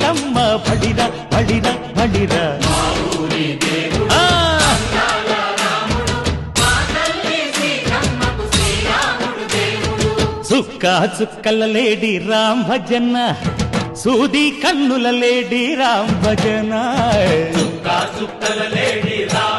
సీతమ్మ పడిర పడిర పడిర ఆ, చుక్క చుక్కల లేడి రామ్ భజన సూది కన్నుల లేడి రామ్ భజన అవునా?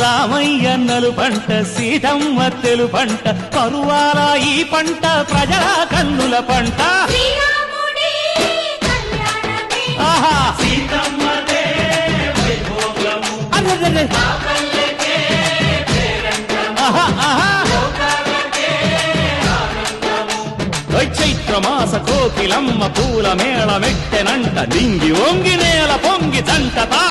రామయ్య నలు పంట సీతమ్మ తెలు పంట కరువాల ఈ పంట ప్రజల కన్నుల పంట. శ్రీరాముడి కళ్యాణమే. ఆహా! అరెరెరె. ఆహా, ఆహా. ఓయ్ చైత్రమాస కోకిలమ్మ పూల మేళ మెట్టెనంట దింగి వంగి నేల పొంగి జంట తా